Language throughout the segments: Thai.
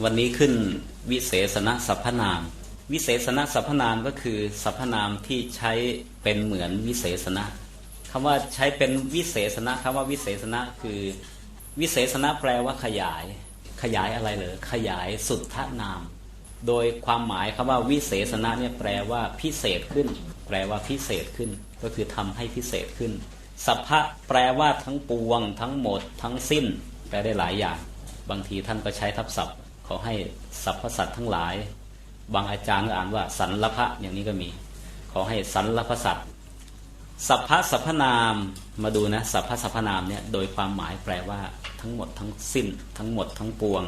วันนี้ขึ้นวิเศษณสรรพนาม วิเศษณสรรพนามก็คือสรรพนามที่ใช้เป็นเหมือนวิเศษณะคำว่าใช้เป็นวิเศษณะคำว่าวิเศษณะคือ วิเศษณะแปลว่าขยาย ขยายอะไรเลยขยายสุดทนาม โดยความหมายคำว่าวิเศษณะเนี่ยแปลว่าพิเศษขึ้น แปลว่าพิเศษขึ้น ก็คือทำให้พิเศษขึ้นสัพพะแปลว่าทั้งปวง ทั้งหมด ทั้งสิ้น แปลได้หลายอย่าง บางทีท่านก็ใช้ทับศัพท์ ขอให้สรรพสัตว์ทั้งหลาย บางอาจารย์ก็อ่านว่าสันลพะอย่างนี้ก็มี ขอให้สันลพสัตว์สัพพะสัพพนามมาดูนะสัพพะสัพพนามเนี่ยโดยความหมายแปลว่าทั้งหมดทั้งสิ้น ทั้งหมดทั้งปวง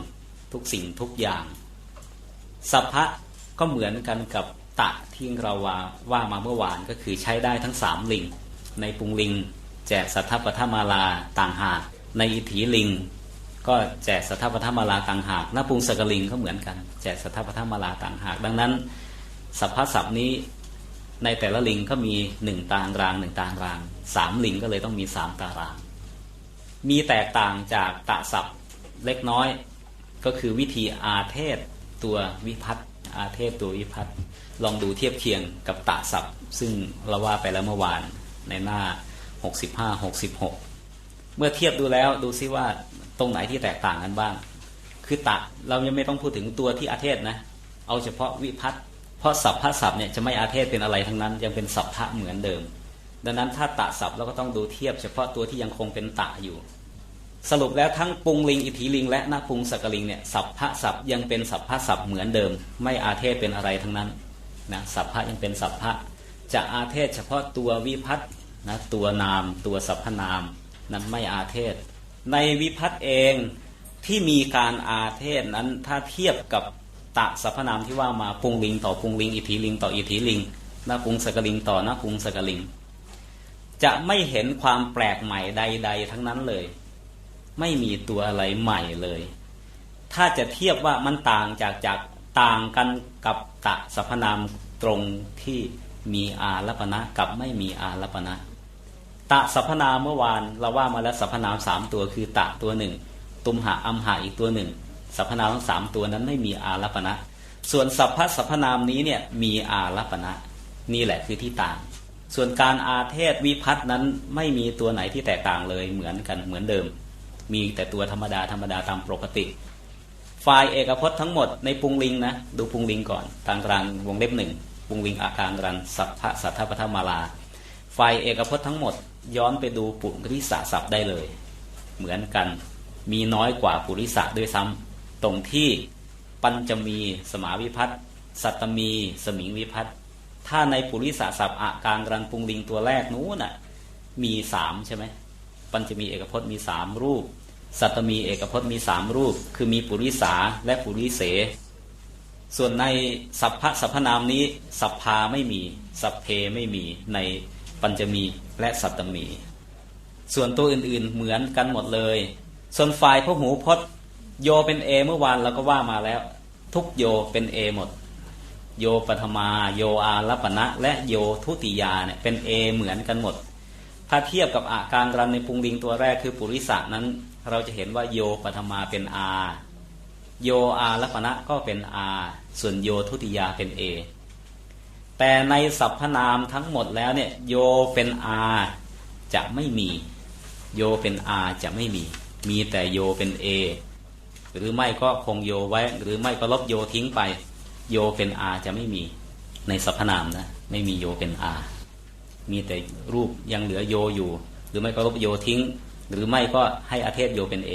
ทุกสิ่งทุกอย่างสัพพะก็เหมือนกันกับตะที่เราว่าว่ามาเมื่อวานก็คือใช้ได้ทั้งสามลิง ในปุงลิง แจกสัทธปทมาลาต่างหากในอิทธิลิง ก็แจกสัทธปทมาลาต่างหากหน้าปุงสกลิงก็เหมือนกัน แจกสัทธปทมาลาต่างหาก ดังนั้นสัพพะสัพนี้ในแต่ละลิงก็มีหนึ่งตารางหนึ่งตารางสามลิงก็เลยต้องมีสามตาราง มีแตกต่างจากตะศัพท์เล็กน้อยก็คือวิธีอาเทศตัววิพัตอาเทศตัววิพัตลองดูเทียบเคียงกับตะศัพท์ ซึ่งเราว่าไปแล้วเมื่อวานในหน้า 65 66 เมื่อเทียบดูแล้วดูซิว่า ตรงไหนที่แตกต่างกันบ้าง คือตะเรายังไม่ต้องพูดถึงตัวที่อาเทศนะ เอาเฉพาะวิพัตเพราะสัพพะศัพเนี่ยจะไม่อาเทศเป็นอะไรทั้งนั้น ยังเป็นสัพพะเหมือนเดิม ดังนั้นถ้าตะศัพเราก็ต้องดูเทียบ เฉพาะตัวที่ยังคงเป็นตะอยู่ สรุปแล้วทั้งปุงลิงอิทธิลิง และนาปุงสักลิงเนี่ยสัพพะศัพยังเป็นสัพพะศัพเหมือนเดิม ไม่อาเทศเป็นอะไรทั้งนั้นนะสัพพะยังเป็นสัพพะจะอาเทศเฉพาะตัววิพัตน์นะตัวนามตัวสัพพนามนั้นไม่อาเทศ ในวิพัตเองที่มีการอาเทศนั้นถ้าเทียบกับตะสัพพนามที่ว่ามาปุงลิง ต่อปุงลิง อิทธิลิง ต่ออิทธิลิงนาปุงสกลิง ต่อนาปุงสกลิง จะไม่เห็นความแปลกใหม่ใด ๆ ทั้งนั้นเลย ไม่มีตัวอะไรใหม่เลย ถ้าจะเทียบว่ามันต่างจากจากต่างกันกับตะสัพพนามตรงที่มีอารัปณะกับไม่มีอารัปณะ ตะสัพนามเมื่อวานเราว่ามาแล้วสัพนามสามตัวคือตะตัวหนึ่ง ตุมหะอัมหะอีกตัวหนึ่งสัพนามทั้งสามตัวนั้นไม่มีอารัปณะ ส่วนสัพพะสัพนามนี้เนี่ยมีอารัปณะ นี่แหละคือที่ต่าง ส่วนการอาเทศวิพัฒน์นั้นไม่มีตัวไหนที่แตกต่างเลยเหมือนกันเหมือนเดิม มีแต่ตัวธรรมดาธรรมดาตามปกติไฟล์เอกพจน์ทั้งหมดในปุงลิงนะ ดูปุงลิงก่อนทางกลางวงเล็บหนึ่งปุงลิงอากางกลางสัพพะสัทธปทมาลาไฟล์เอกพจน์ทั้งหมด ย้อนไปดูปุริสะศัพท์ได้เลย เหมือนกันมีน้อยกว่าปุริสะด้วยซ้ำตรงที่ปัญจมีสมาวิพัตสัตตมี สมิงวิพัตถ้าในปุริสะศัพท์อากางกลางปุงลิงตัวแรกนู้นน่ะมีสามใช่ไหมปัญจมีเอกพจน์มีสามรูป สัตตมีเอกพจน์มีสามรูป คือมีปุริสาและปุริเส ส่วนในสัพพะสัพพนามนี้ สัพพาไม่มี สัพเพไม่มีใน ปัญจมีและสัตตมี ส่วนตัวอื่นๆเหมือนกันหมดเลย ส่วนฝ่ายพหูพจน์โยเป็นเอเมื่อวานเราก็ว่ามาแล้ว ทุกโยเป็นเอหมด โยปฐมาโยอารัปณะ และโยทุติยาเนี่ยเป็นเอเหมือนกันหมด ถ้าเทียบกับอาการรันในปุงลิงตัวแรกคือปุริสะนั้น เราจะเห็นว่าโยปฐมาเป็นอาโยอารัปณะก็เป็นอาส่วนโยทุติยาเป็นเอ แต่ในสรรพนามทั้งหมดแล้วเนี่ยโยเป็นอาจะไม่มี โยเป็นอาจะไม่มี มีแต่โยเป็นเอหรือไม่ก็คงโยไว้ หรือไม่ก็ลบโยทิ้งไป โยเป็นอาจะไม่มี ในสรรพนามนะไม่มีโยเป็นอามีแต่รูปยังเหลือโยอยู่ หรือไม่ก็ลบโยทิ้ง หรือไม่ก็ให้อาเทศโยเป็นเอ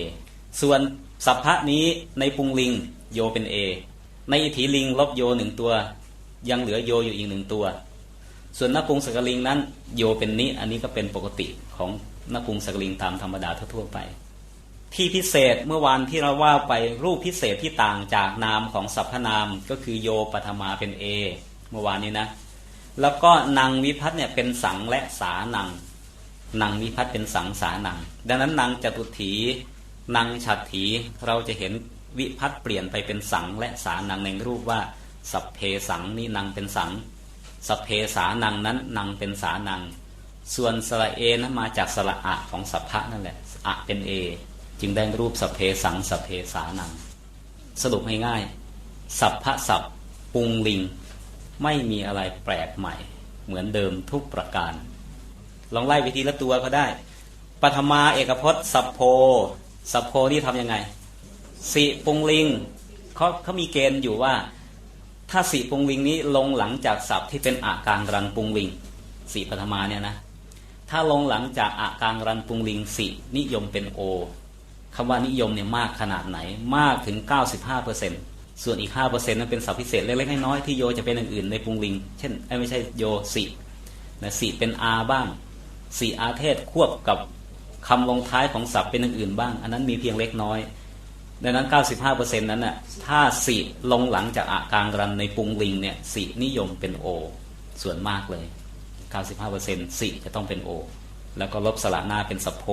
ส่วนสัพพะนี้ในปุงลิงโยเป็นเอในอิทธิลิงลบโยหนึ่งตัว ยังเหลือโยอยู่อีกหนึ่งตัว ส่วนนปุงสกลิงนั้น โยเป็นนิอันนี้ก็เป็นปกติของนปุงสกลิงตามธรรมดาทั่วไป ที่พิเศษเมื่อวานที่เราว่าไปรูปพิเศษที่ต่างจากนามของสรรพนามก็คือโยปฐมาเป็นเอเมื่อวานนี้นะ แล้วก็นางวิพัฒน์เนี่ยเป็นสังและสานังนางวิพัฒน์เป็นสังสานัง ดังนั้นนางจตุถีนางฉัตรถีเราจะเห็นวิพัฒน์เปลี่ยนไปเป็นสังและสานังในรูปว่า สัพเพสังนี่นางเป็นสัง สัพเพสานังนั้นนางเป็นสานัง ส่วนสระเอนั้นมาจากสระอะของสัพพะนั่นแหละอะเป็นเอ จึงได้รูปสัพเพสังสัพเพสานัง สรุปง่ายๆสัพพะสัพปุงลิง ไม่มีอะไรแปลกใหม่ เหมือนเดิมทุกประการ ลองไล่ไปทีละตัวก็ได้ปฐมาเอกพจน์สัพโพสัพโพนี่ทำยังไงสิปุงลิงเขาเขามีเกณฑ์อยู่ว่า ถ้าสีปุงลิงนี้ลงหลังจากศัพท์ที่เป็นอากางรันปุงลิงสีปฐมาเนี่ยนะถ้าลงหลังจากอากางรันปุงลิงสีนิยมเป็นโอคำว่านิยมเนี่ยมากขนาดไหนมากถึง 95%ส่วนอีก 5%นั้นเป็นศัพท์พิเศษเล็กๆน้อยๆที่โยจะเป็นอื่นในปุงลิง เช่นเอ้ไม่ใช่โยสีนะสีเป็นอาบ้างสีอาเทศควบกับคำลงท้ายของศัพท์เป็นอื่นๆบ้าง อันนั้นมีเพียงเล็กน้อย ดังนั้น 95%นั้นน่ะถ้าสีลงหลังจากอากางรันในปุงลิงเนี่ยสีนิยมเป็นโอ ส่วนมากเลย 95%สีจะต้องเป็นโอ แล้วก็ลบสระหน้าเป็นสัพโพ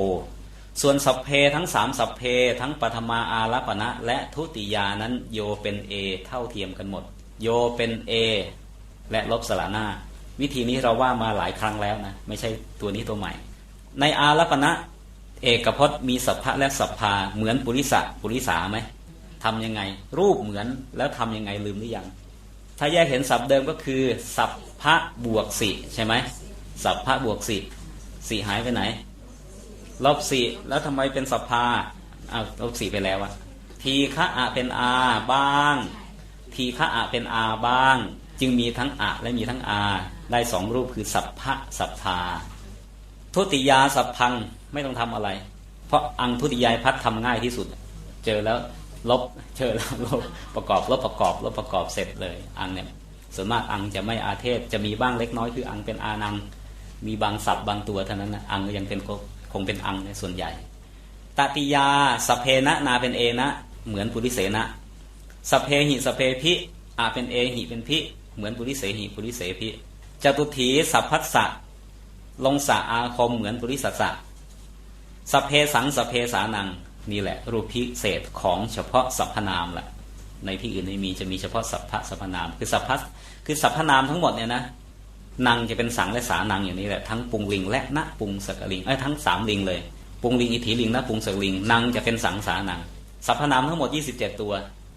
ส่วนสัพเพทั้งสามสัพเพ ทั้งปฐมาอารัปณะ และทุติยานั้นโยเป็นเอเท่าเทียมกันหมด โยเป็นเอและลบสระหน้า วิธีนี้เราว่ามาหลายครั้งแล้วนะไม่ใช่ตัวนี้ตัวใหม่ ในอารัปณะ เอกพจน์มีสัพพะและสัพพาเหมือนปุริสะปุริสาไหมทำยังไง รูปเหมือนแล้วทำยังไงลืมหรือยัง ถ้าแยกเห็นศัพท์เดิมก็คือ สัพพะบวกสิใช่ไหมสัพพะบวกสิสิหายไปไหน ลบสิแล้วทำไมเป็นสัพพาอ้าลบสิไปแล้วอะทีฆะอะเป็นอาบ้าง ทีฆะอะเป็นอาบ้าง จึงมีทั้งอะและมีทั้งอา ได้สองรูปคือสัพพะสัพพาทุติยาสัพพัง ไม่ต้องทำอะไร เพราะอังทุติยายพัดทำง่ายที่สุด เจอแล้วลบเจอแล้วลบประกอบลบประกอบลบประกอบเสร็จเลย อังเนี่ยส่วนมากอังจะไม่อาเทศจะมีบ้างเล็กน้อยคืออังเป็นอานัง มีบางศัพท์บางตัวเท่านั้นนะอังก็ยังเป็นคงเป็นอังในส่วนใหญ่ตติยาสเพนะนาเป็นเอนะ เหมือนปุริเสนะสเพหิสเพพิอาเป็นเอหิเป็นพิเหมือนปุริเสหิปุริเสพิจตุถีสัพพัสสะลงสะอาคมเหมือนปุริสัสสะ สัพเพสังสัพเพสานังนี่แหละ รูปพิเศษของเฉพาะสัพพนามแหละในที่อื่นไม่มีจะมีเฉพาะสัพพะสัพพนาม คือสัพพะคือสัพพนามทั้งหมดเนี่ยนะนางจะเป็นสังและสานังอย่างนี้แหละทั้งปุงลิงและณปุงสกลิงไอ้ทั้งสามลิงเลยปุงลิงอิทธิลิงณปุงสกลิงนางจะเป็นสังสานังสัพพนามทั้งหมด 27 ตัว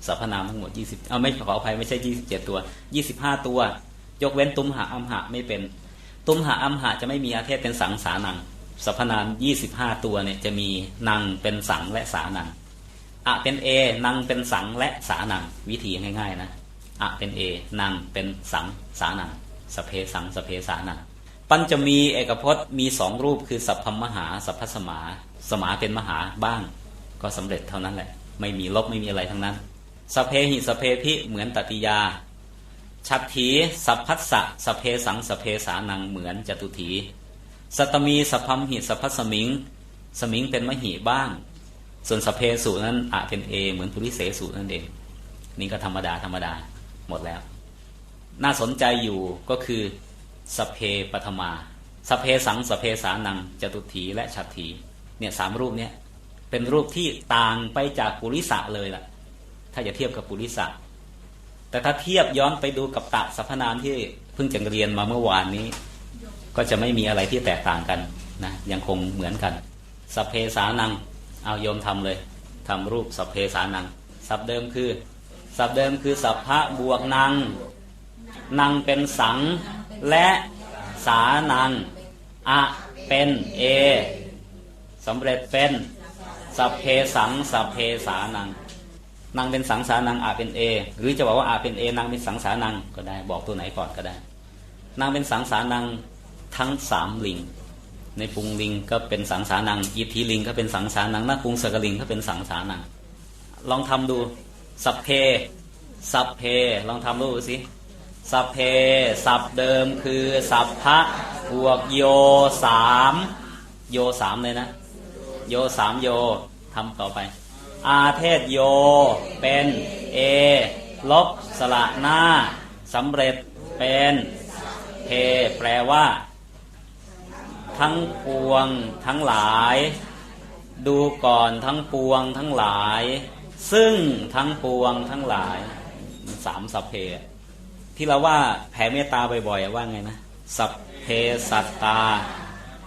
สัพพนามทั้งหมด 20เอาไม่ขออภัยไม่ใช่ 27 ตัว 25 ตัว ยกเว้นตุมหะอัมหะไม่เป็น ตุมหะอัมหะจะไม่มีอาเทศเป็นสังสานัง สัพพนาม25ตัวเนี่ยจะมีนางเป็นสังและสานังอะเป็นเอนางเป็นสังและสานังวิธีง่ายๆนะอะเป็นเอนางเป็นสังสานังสเพสังสเพสานังปัญจะมีเอกพจน์มีสองรูปคือสัพพมหาสัพพสมา สมาเป็นมหาบ้าง ก็สำเร็จเท่านั้นแหละ ไม่มีลบไม่มีอะไรทั้งนั้นสเพหิสเพพิเหมือนตติยาชัตถีสัพพัสสะสเพสังสเพสานังเหมือนจตุถี สัตมีสัพพัมหิสัพพสมิง สมิงเป็นมหิบ้าง ส่วนสเพสูนั้นอะเป็นเอเหมือนปุริเสสูนั่นเอง นี่ก็ธรรมดาธรรมดาหมดแล้ว น่าสนใจอยู่ก็คือสเพปฐมาสเพสังสเพสานังจตุถีและชัตถีเนี่ยสามรูปเนี่ยเป็นรูปที่ต่างไปจากปุริสะเลยล่ะ ถ้าจะเทียบกับปุริสะแต่ถ้าเทียบย้อนไปดูกับตะสัพพนามที่เพิ่งจะเรียนมาเมื่อวานนี้ ก็จะไม่มีอะไรที่แตกต่างกันนะยังคงเหมือนกันสเพสานัง เอาโยมทำเลยทำรูปสเพสานังสับเดิมคือสับเดิมคือสัพพะบวกนังนังเป็นสังและสานังอะเป็นเอสำเร็จเป็นสัพเพสังสัพเพสานังนางเป็นสังสานังอาเป็นเอหรือจะบอกว่าอาเป็นเอนางเป็นสังสานังก็ได้บอกตัวไหนก่อนก็ได้นางเป็นสังสานัง ทั้งสามลิง ในปุงลิงก็เป็นสังสานังอิทธิลิงก็เป็นสังสานังนาปุงสกลิงก็เป็นสังสานัง ลองทำดูสัพเพสัพเพลองทำดูสิสัพเพสัพเดิมคือสัพพะบวกโยสามโยสามเลยนะ โยสามโยทำต่อไป อาเทศโยเป็นเอลบสละหน้าสำเร็จเป็นเพแปลว่า ทั้งปวงทั้งหลาย ดูก่อนทั้งปวงทั้งหลาย ซึ่งทั้งปวงทั้งหลายสามสัพเพที่เราว่าแผ่เมตตาบ่อยๆว่าไงนะสัพเพสัตตา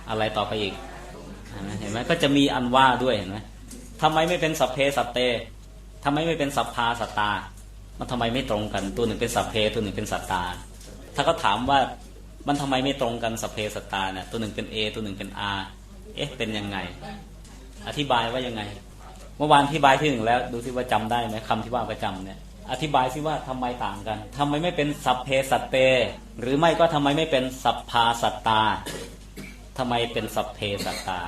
อะไรต่อไปอีกเห็นไหมก็จะมีอันว่าด้วยเห็นไหมทำไมไม่เป็นสัพเพสัตเตทำไมไม่เป็นสัพพาสัตตา มันทำไมไม่ตรงกันตัวหนึ่งเป็นสัพเพตัวหนึ่งเป็นสัตตา ถ้าเขาถามว่า มันทำไมไม่ตรงกันสัพเพสตาเนี่ยตัวหนึ่งเป็น A ตัวหนึ่งเป็น R เอ๊ะเป็นยังไง อธิบายว่ายังไง เมื่อวานอธิบายที่หนึ่งแล้ว ดูสิว่าจำได้ไหมคำที่ว่าประจำเนี่ย อธิบายสิว่าทำไมต่างกันทำไมไม่เป็นสัพเพสัตเต หรือไม่ก็ทำไมไม่เป็นสัพพาสัตตาทำไมเป็นสัพเพสัตตา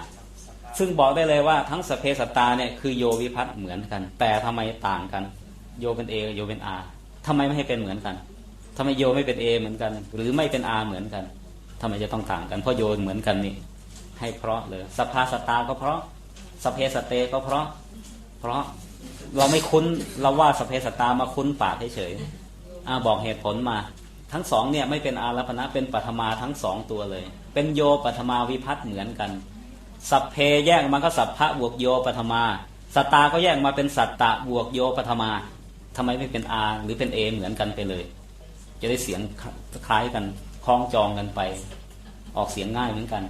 ซึ่งบอกได้เลยว่าทั้งสัพเพสัตตาเนี่ยคือโยวิพัตเหมือนกัน แต่ทำไมต่างกัน โยเป็น A โยเป็น R ทำไมไม่ให้เป็นเหมือนกัน ทำไมโยไม่เป็น A เหมือนกัน หรือไม่เป็น R เหมือนกันทำไมจะต้องต่างกัน เพราะโยเหมือนกันนี่ให้เพราะเลยสัพพาสตาก็เพราะสเพสัตเตก็เพราะ เพราะเราไม่คุ้นเราว่าสเพสตามาคุ้นปากเฉยๆอ่าบอกเหตุผลมา ทั้งสองเนี่ยไม่เป็นอารัปณะเป็นปัทมาทั้งสองตัวเลย เป็นโยปัทมาวิพัตเหมือนกัน สัพเพแยกมาก็สัพพะบวกโยปัทมาสตาก็แยกมาเป็นสัตตะบวกโยปัทมาทำไมไม่เป็นอาหรือเป็นเอเหมือนกันไปเลย จะได้เสียงคล้ายกันคล้องจองกันไป ออกเสียงง่ายเหมือนกัน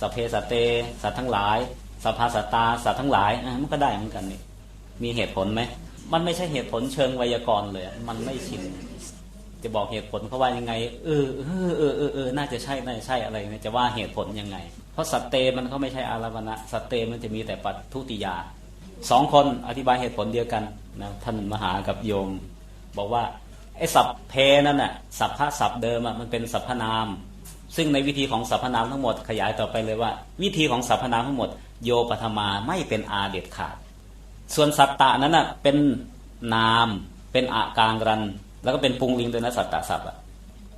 สเพสเต สัตว์ทั้งหลายสัพาสตาสัตว์ทั้งหลายอะมันก็ได้เหมือนกันนี่มีเหตุผลไหมมันไม่ใช่เหตุผลเชิงไวยากรณ์เลย มันไม่ชินจะบอกเหตุผลเขาว่ายังไง เออเออเออเออเออน่าจะใช่น่าจะใช่อะไรเนี่ยจะว่าเหตุผลยังไง เพราะสัตเตมันก็ไม่ใช่อารวณะสัตเตมันจะมีแต่ปัตทุติยาสองคนอธิบายเหตุผลเดียวกันนะท่านมหากับโยม บอกว่า ไอ้สัพเพนั่นน่ะสัพพะสัพเดิมอะมันเป็นสัพพนาม ซึ่งในวิธีของสรรพนามทั้งหมดขยายต่อไปเลยว่า วิธีของสรรพนามทั้งหมด โยปฐมาไม่เป็นอาเด็ดขาด ส่วนสัตตะนั้นน่ะเป็นนามเป็นอากางรัน แล้วก็เป็นปุงลิงตัวนั้นสัตตะศัพอะ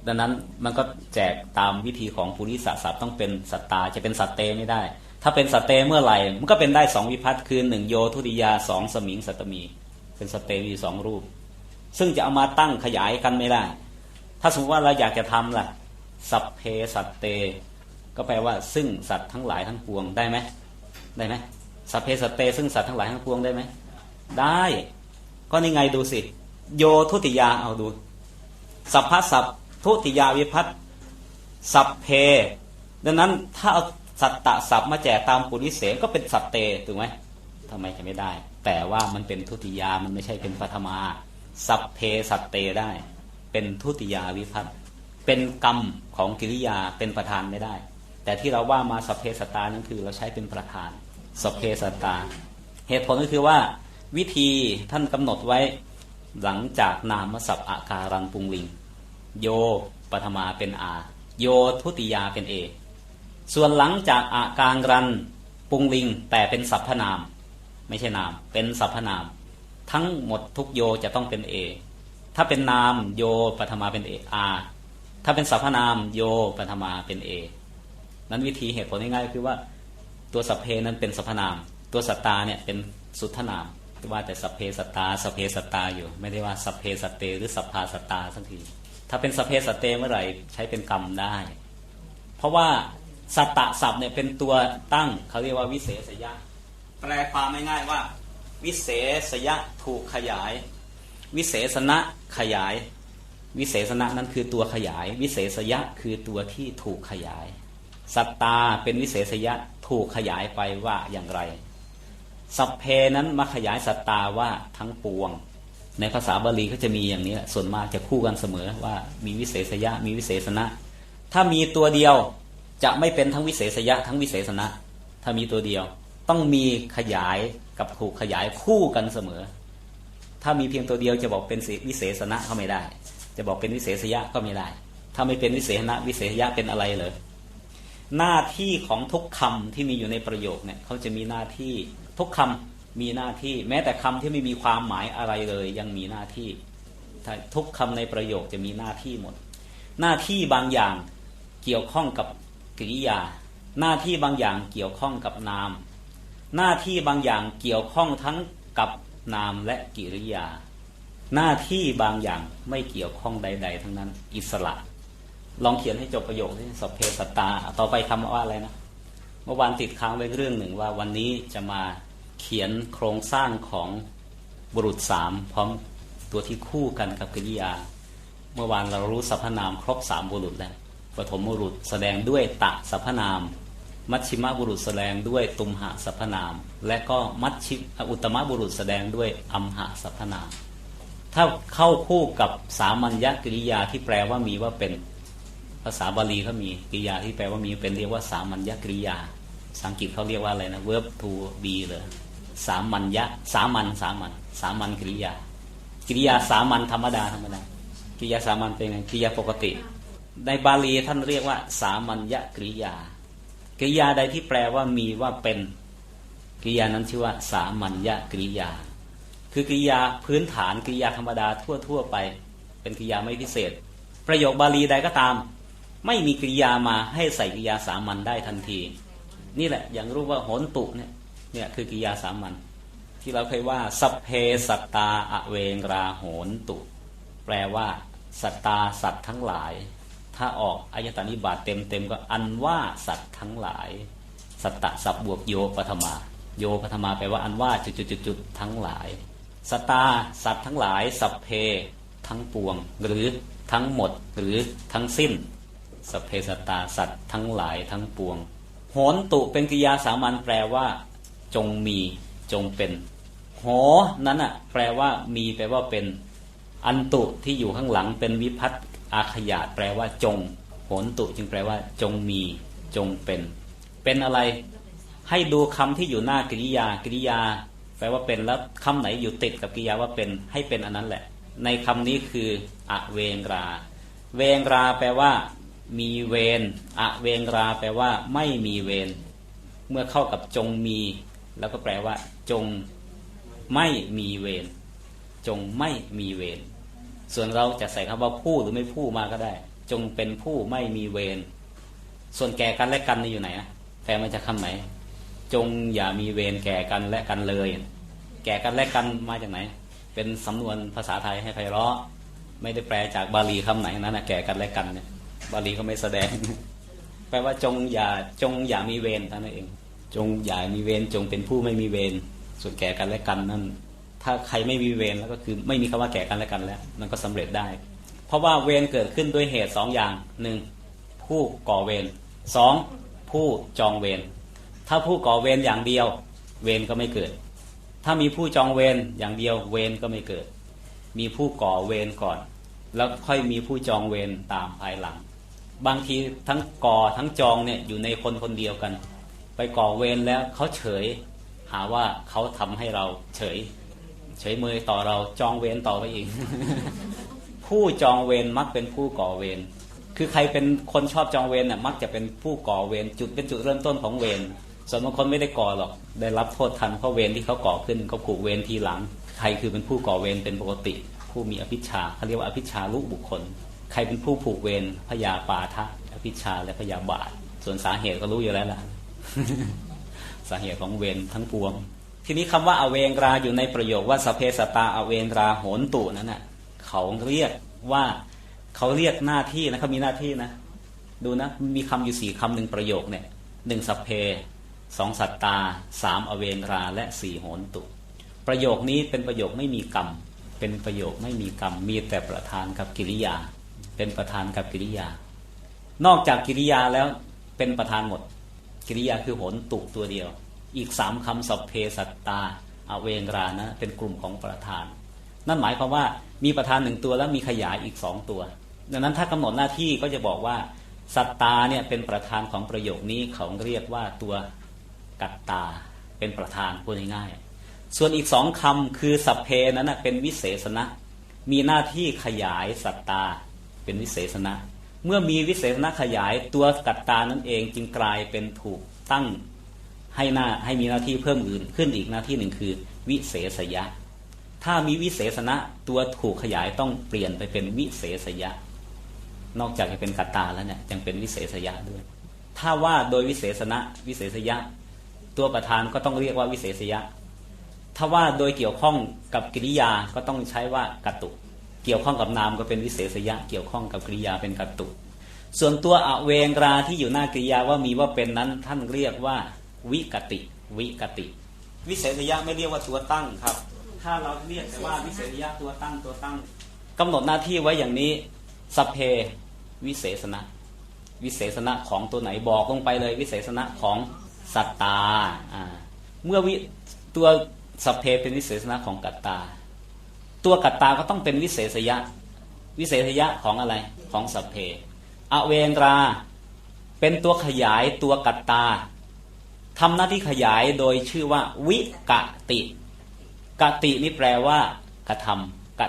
ดังนั้นมันก็แจกตามวิธีของปุริสศัพท์ต้องเป็นสัตตาจะเป็นสัตเตไม่ได้ ถ้าเป็นสัตเตเมื่อไหร่มันก็เป็นได้สองวิพัฒน์คือหนึ่งโยทุติยาสองสมิงสัตตมี เป็นสัตเตมีสองรูป ซึ่งจะเอามาตั้งขยายกันไม่ได้ ถ้าสมมติว่าเราอยากจะทำล่ะ สัพเพสัตเต ก็แปลว่าซึ่งสัตว์ทั้งหลายทั้งปวงได้ไหมได้ไหมสัพเพสัตเต ซึ่งสัตว์ทั้งหลายทั้งปวงได้ไหมได้ ก็นี่ไงดูสิ โยทุติยาเอาดู สัพพะสัพทุติยาวิพัตสัพเพ ดังนั้นถ้าเอาสัตตะสัพมาแจกตามปุริเสก็เป็นสัตเตถูกไหมทำไมจะไม่ได้ แต่ว่ามันเป็นทุติยามันไม่ใช่เป็นปฐมา สัพเพสัตเตได้ เป็นทุติยาวิพัตเป็นกรรมของกิริยาเป็นประธานไม่ได้ แต่ที่เราว่ามาสัพเพสตตานั้นคือเราใช้เป็นประธานสัพเพสตตาเหตุผลก็คือว่าวิธีท่านกำหนดไว้หลังจากนามสัพอาการังปุงลิง โยปฐมาเป็นอา โยทุติยาเป็นเอ ส่วนหลังจากอาการรันปุงลิง แต่เป็นสรรพนาม ไม่ใช่นาม เป็นสรรพนาม ทั้งหมดทุกโยจะต้องเป็นเอ ถ้าเป็นนามโยปฐมาเป็นเออาถ้าเป็นสรรพนามโยปฐมาเป็นเอ นั้นวิธีเหตุผลง่ายๆคือว่าตัวสัพเพนั้นเป็นสรรพนาม ตัวสัตตาเนี่ยเป็นสุทธนามว่าแต่สัพเพสัตตาสัพเพสัตตาอยู่ ไม่ได้ว่าสัพเพสัตเต หรือสัพพาสัตตาสักทีถ้าเป็นสัพเพสัตเตเมื่อไหร่ใช้เป็นกรรมได้ เพราะว่าสัตตะศัพท์เนี่ยเป็นตัวตั้งเขาเรียกว่าวิเศษยะแปลความง่ายๆว่า วิเศษยะถูกขยาย วิเศษณะขยาย วิเศษณะนั้นคือตัวขยาย วิเศษยะคือตัวที่ถูกขยาย สัตตาเป็นวิเศษยะถูกขยายไปว่าอย่างไร สัพเพนั้นมาขยายสัตตาว่าทั้งปวง ในภาษาบาลีก็จะมีอย่างนี้ส่วนมากจะคู่กันเสมอว่ามีวิเศษยะมีวิเศษณะ ถ้ามีตัวเดียวจะไม่เป็นทั้งวิเศษยะทั้งวิเศษณะ ถ้ามีตัวเดียว ต้องมีขยาย กับถูกขยายคู่กันเสมอ ถ้ามีเพียงตัวเดียวจะบอกเป็นวิเศษณะก็ไม่ได้ จะบอกเป็นวิเศษยะก็ไม่ได้ ถ้าไม่เป็นวิเศษณะวิเศษยะเป็นอะไรเลยหน้าที่ของทุกคำที่มีอยู่ในประโยคเนี่ยเขาจะมีหน้าที่ทุกคำมีหน้าที่ แม้แต่คำที่ไม่มีความหมายอะไรเลย ยังมีหน้าที่ทุกคำในประโยคจะมีหน้าที่หมด หน้าที่บางอย่างเกี่ยวข้องกับกริยา หน้าที่บางอย่างเกี่ยวข้องกับนาม หน้าที่บางอย่างเกี่ยวข้องทั้งกับนามและกิริยา หน้าที่บางอย่างไม่เกี่ยวข้องใด ๆ ทั้งนั้น อิสระ ลองเขียนให้จบประโยคที่สเพสตา ต่อไปคำว่าอะไรนะ เมื่อวานติดค้างไว้เรื่องหนึ่งว่าวันนี้จะมาเขียนโครงสร้างของบุรุษสามพร้อมตัวที่คู่กันกับกิริยา เมื่อวานเรารู้สรรพนามครบสามบุรุษแล้วปฐมบุรุษแสดงด้วยตะสรรพนาม มัชชิมบุรุษแสดงด้วยตุมหะสรรพนาม และก็มัชชิอุตตมบุรุษแสดงด้วยอัมหะสรรพนาม ถ้าเข้าคู่กับสามัญญกริยาที่แปลว่ามีว่าเป็นภาษาบาลีเขามีกริยาที่แปลว่ามีเป็นเรียกว่าสามัญญกริยาภาษาอังกฤษเขาเรียกว่าอะไรนะ verb to be เลยสามัญญะสามัญสามัญสามัญกริยากริยาสามัญธรรมดาธรรมดากริยาสามัญเป็นไงกริยาปกติ ในบาลีท่านเรียกว่า สามัญญกริยา กริยาใดที่แปลว่ามีว่าเป็นกริยานั้นชื่อว่า สามัญญกริยา คือกริยาพื้นฐานกริยาธรรมดาทั่ว ๆ ไป เป็นกริยาไม่พิเศษ ประโยคบาลีใดก็ตาม ไม่มีกริยามาให้ใส่กริยาสามัญได้ทันที นี่แหละอย่างรู้ว่าโหนตุเนี่ยเนี่ยคือกริยาสามัญที่เราเคยว่าสัพเพสัตตาอเวงราโหนตุ แปลว่า สัตตาสัตว์ทั้งหลาย ถ้าออกอายตานิบาตเต็มเต็มๆก็อันว่าสัตว์ทั้งหลาย สัตตะสับบวกโยปฐมา โยปฐมาแปลว่าอันว่าจุดๆๆทั้งหลาย สตาสัตว์ทั้งหลาย สัพเพ ทั้งปวง หรือทั้งหมดหรือทั้งสิ้นสัพเพสตาสัตว์ทั้งหลายทั้งปวงโหนตุเป็นกิยาสามัญแปลว่า จงมีจงเป็นโหนั้นอะแปลว่ามีแปลว่าเป็น อันตุที่อยู่ข้างหลังเป็นวิพัต อาขยาตแปลว่าจงโหนตุจึงแปลว่า จงมีจงเป็น เป็นอะไรให้ดูคำที่อยู่หน้ากริยากริยา แปลว่าเป็นแล้วคำไหนอยู่ติดกับกริยาว่าเป็นให้เป็นอันนั้นแหละ ในคำนี้คืออเวงรา เวงราแปลว่า มีเวรอเวงราแปลว่า ไม่มีเวรเมื่อเข้ากับจงมี แล้วก็แปลว่า จงไม่มีเวรจงไม่มีเวร ส่วนเราจะใส่คำว่าผู้หรือไม่ผู้มาก็ได้ จงเป็นผู้ไม่มีเวรส่วนแก่กันและกันนี่อยู่ไหนนะแปลมาจากคำไหน จงอย่ามีเวรแก่กันและกันเลย แก่กันและกันมาจากไหน เป็นสำนวนภาษาไทยให้ไพเราะไม่ได้แปลจากบาลีคำไหนนั้นนะแก่กันและกันเนี่ยบาลีก็ไม่แสดง แปลว่าจงอย่าจงอย่ามีเวรเท่านั้นเอง จงอย่ามีเวรจงเป็นผู้ไม่มีเวรส่วนแก่กันและกันนั่น ถ้าใครไม่มีเวรแล้วก็คือไม่มีคำว่าแก่กันและกันแล้ว มันก็สำเร็จได้ เพราะว่าเวรเกิดขึ้นด้วยเหตุสองอย่างหนึ่งผู้ก่อเวรสองผู้จองเวรถ้าผู้ก่อเวรอย่างเดียว เวรก็ไม่เกิด ถ้ามีผู้จองเวรอย่างเดียวเวรก็ไม่เกิด มีผู้ก่อเวรก่อน แล้วค่อยมีผู้จองเวรตามภายหลัง บางทีทั้งก่อทั้งจองเนี่ยอยู่ในคนคนเดียวกัน ไปก่อเวรแล้วเขาเฉย หาว่าเขาทำให้เราเฉย เฉยเมยต่อเราจองเวรต่อไปอีก ผู้จองเวรมักเป็นผู้ก่อเวรคือใครเป็นคนชอบจองเวรน่ะมักจะเป็นผู้ก่อเวรจุดเป็นจุดเริ่มต้นของเวรส่วนบางคนไม่ได้ก่อหรอก ได้รับโทษทันเพราะเวรที่เขาก่อขึ้นเขาผูกเวรทีหลัง ใครคือเป็นผู้ก่อเวรเป็นปกติ ผู้มีอภิชาเขาเรียกว่าอภิชาลุบุคคล ใครเป็นผู้ผูกเวรพยาปาทะอภิชาและพยาบาท ส่วนสาเหตุก็รู้อยู่แล้วล่ะ สาเหตุของเวรทั้งปวง ทีนี้คำว่าอเวงราอยู่ในประโยคว่าสเพสตาอเวงราโหนตุนั้นน่ะเขาเรียกว่าเขาเรียกหน้าที่นะเขามีหน้าที่นะ ดูนะมีคำอยู่สี่คำหนึ่งประโยคเนี่ยหนึ่งสเพสองสัตตาสามอเวงราและสี่โหนตุ ประโยคนี้เป็นประโยคไม่มีกรรม เป็นประโยคไม่มีกรรม มีแต่ประธานกับกิริยา เป็นประธานกับกิริยา นอกจากกิริยาแล้วเป็นประธานหมด กิริยาคือโหนตุตัวเดียว อีกสามคำสัพเพสัตตาอเวงรานะ เป็นกลุ่มของประธาน นั่นหมายความว่ามีประธานหนึ่งตัวแล้วมีขยายอีกสองตัว ดังนั้นถ้ากำหนดหน้าที่ก็จะบอกว่าสัตตาเนี่ยเป็นประธานของประโยคนี้เขาเรียกว่าตัวกัตตา เป็นประธานพูดง่ายๆส่วนอีกสองคำคือสัพเพนั้นนะเป็นวิเศษณะมีหน้าที่ขยายสัตตา เป็นวิเศษณะเมื่อมีวิเศษณะขยายตัวกัตตานั่นเองจึงกลายเป็นถูกตั้ง ให้หน้าให้มีหน้าที่เพิ่มอื่นขึ้นอีกหน้าที่หนึ่งคือ วิเศษยะ ถ้ามีวิเศษณะตัวถูกขยายต้องเปลี่ยนไปเป็นวิเศษยะ นอกจากจะเป็นกัตตาแล้วเนี่ยยังเป็นวิเศษยะด้วย ถ้าว่าโดยวิเศษณะวิเศษยะ ตัวประธานก็ต้องเรียกว่าวิเศษยะ ถ้าว่าโดยเกี่ยวข้องกับกิริยาก็ต้องใช้ว่ากัตตุ เกี่ยวข้องกับนามก็เป็นวิเศษยะ เกี่ยวข้องกับกริยาเป็นกัตตุ ส่วนตัวอเวงราที่อยู่หน้ากริยาว่ามีว่าเป็นนั้นท่านเรียกว่า วิกติ วิกติ วิเศษยะไม่เรียกว่าตัวตั้งครับ ถ้าเราเรียกแต่ว่าวิเศษยะตัวตั้งตัวตั้งกำหนดหน้าที่ไว้อย่างนี้สัพเพวิเศษณะวิเศษณะของตัวไหนบอกลงไปเลย วิเศษณะของสัตตาอ่าเมื่อวิตัวสัพเพเป็นวิเศษณะของกัตตา ตัวกัตตาก็ต้องเป็นวิเศษยะ วิเศษยะของอะไรของสัพเพ อเวงรา เป็นตัวขยายตัวกัตตา ทำหน้าที่ขยายโดยชื่อว่า วิกติกตินี่แปลว่า กระทำก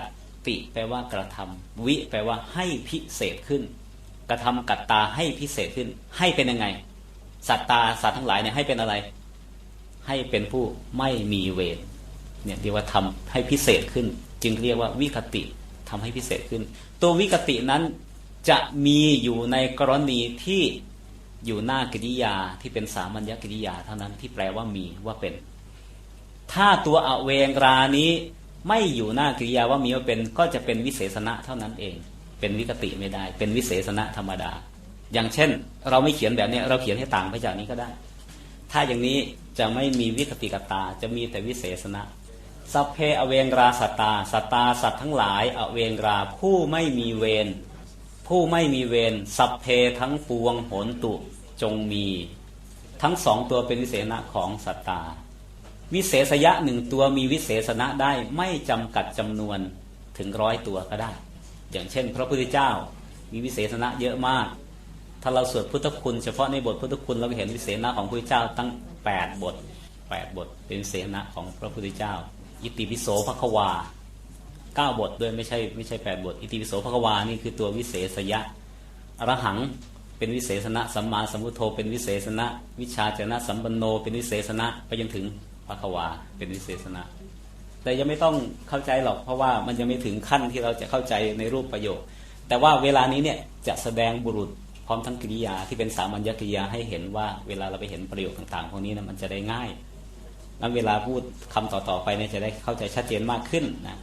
ติแปลว่ากระทำวิแปลว่าให้พิเศษขึ้น กระทำกัตตาให้พิเศษขึ้น ให้เป็นยังไง สัตตาสัตว์ทั้งหลายเนี่ยให้เป็นอะไร ให้เป็นผู้ไม่มีเวรเนี่ยเรียกว่าทำให้พิเศษขึ้น จึงเรียกว่าวิคติทำให้พิเศษขึ้น ตัววิคตินั้นจะมีอยู่ในกรณีที่ อยู่หน้ากิริยาที่เป็นสามัญญกิริยาเท่านั้นที่แปลว่ามีว่าเป็น ถ้าตัวอเวงรานี้ไม่อยู่หน้ากิริยาว่ามีว่าเป็นก็จะเป็นวิเศษณะเท่านั้นเอง เป็นวิคติไม่ได้ เป็นวิเศษณะธรรมดา อย่างเช่น เราไม่เขียนแบบนี้เราเขียนให้ต่างไปจากนี้ก็ได้ ถ้าอย่างนี้จะไม่มีวิคติกตา จะมีแต่วิเศษณะสัพเพอเวงราสัตตาสัตตาสัตว์ทั้งหลาย อเวงราผู้ไม่มีเวร ผู้ไม่มีเวรสัพเพทั้งปวงโหนตุจงมี ทั้งสองตัวเป็นวิเศษณะของสัตตา วิเศษยะหนึ่งตัวมีวิเศษณะได้ไม่จำกัดจำนวนถึงร้อยตัวก็ได้ อย่างเช่น พระพุทธเจ้ามีวิเศษณะเยอะมาก ถ้าเราสวดพุทธคุณเฉพาะในบทพุทธคุณเราก็เห็นวิเศษณะของพระพุทธเจ้าตั้ง 8 บท 8 บทเป็นวิเศษณะของพระพุทธเจ้า อิติปิโสภควา 9บทด้วยไม่ใช่ไม่ใช่8บท อิติปิโสภควานี่คือตัววิเศษยะอรหังเป็นวิเศษณะสัมมาสัมพุทโธเป็นวิเศษณะวิชาจนะสัมปันโน เป็นวิเศษณะไปจนถึงภควาเป็นวิเศษณะแต่ยังไม่ต้องเข้าใจหรอกเพราะว่ามันยังไม่ถึงขั้นที่เราจะเข้าใจในรูปประโยค แต่ว่าเวลานี้เนี่ยจะแสดงบุรุษพร้อมทั้งกิริยาที่เป็นสามัญญกริยาให้เห็นว่าเวลาเราไปเห็นประโยคต่างๆพวกนี้นะมันจะได้ง่ายแล้วเวลาพูดคำต่อๆไปเนี่ยจะได้เข้าใจชัดเจนมากขึ้นนะ